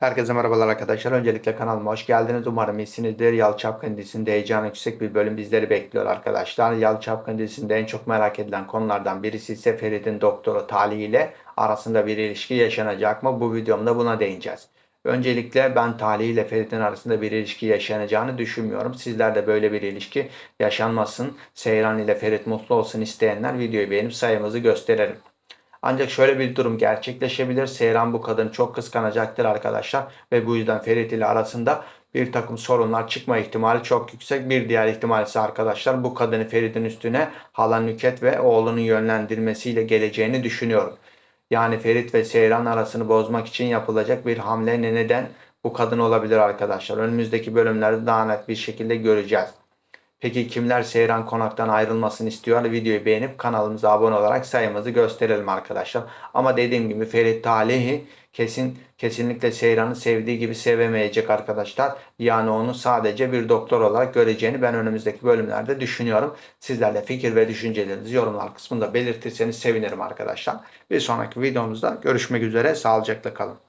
Herkese merhabalar arkadaşlar. Öncelikle kanalıma hoş geldiniz. Umarım iyisinizdir. Yalı Çapkın heyecanı yüksek bir bölüm bizleri bekliyor arkadaşlar. Yalı Çapkın en çok merak edilen konulardan birisi ise Ferit'in doktoru Talih ile arasında bir ilişki yaşanacak mı? Bu videomda buna değineceğiz. Öncelikle ben Talih ile Ferit'in arasında bir ilişki yaşanacağını düşünmüyorum. Sizler de böyle bir ilişki yaşanmasın. Seyran ile Ferit mutlu olsun isteyenler videoyu beğenip sayımızı gösterelim. Ancak şöyle bir durum gerçekleşebilir. Seyran bu kadını çok kıskanacaktır arkadaşlar. Ve bu yüzden Ferit ile arasında bir takım sorunlar çıkma ihtimali çok yüksek. Bir diğer ihtimal ise arkadaşlar bu kadını Ferit'in üstüne hala Nüket ve oğlunun yönlendirmesiyle geleceğini düşünüyorum. Yani Ferit ve Seyran arasını bozmak için yapılacak bir hamle ne neden bu kadın olabilir arkadaşlar. Önümüzdeki bölümlerde daha net bir şekilde göreceğiz. Peki kimler Seyran Konak'tan ayrılmasını istiyor? Videoyu beğenip kanalımıza abone olarak sayımızı gösterelim arkadaşlar. Ama dediğim gibi Ferit Talihi kesin kesinlikle Seyran'ı sevdiği gibi sevemeyecek arkadaşlar. Yani onu sadece bir doktor olarak göreceğini ben önümüzdeki bölümlerde düşünüyorum. Sizler de fikir ve düşüncelerinizi yorumlar kısmında belirtirseniz sevinirim arkadaşlar. Bir sonraki videomuzda görüşmek üzere. Sağlıcakla kalın.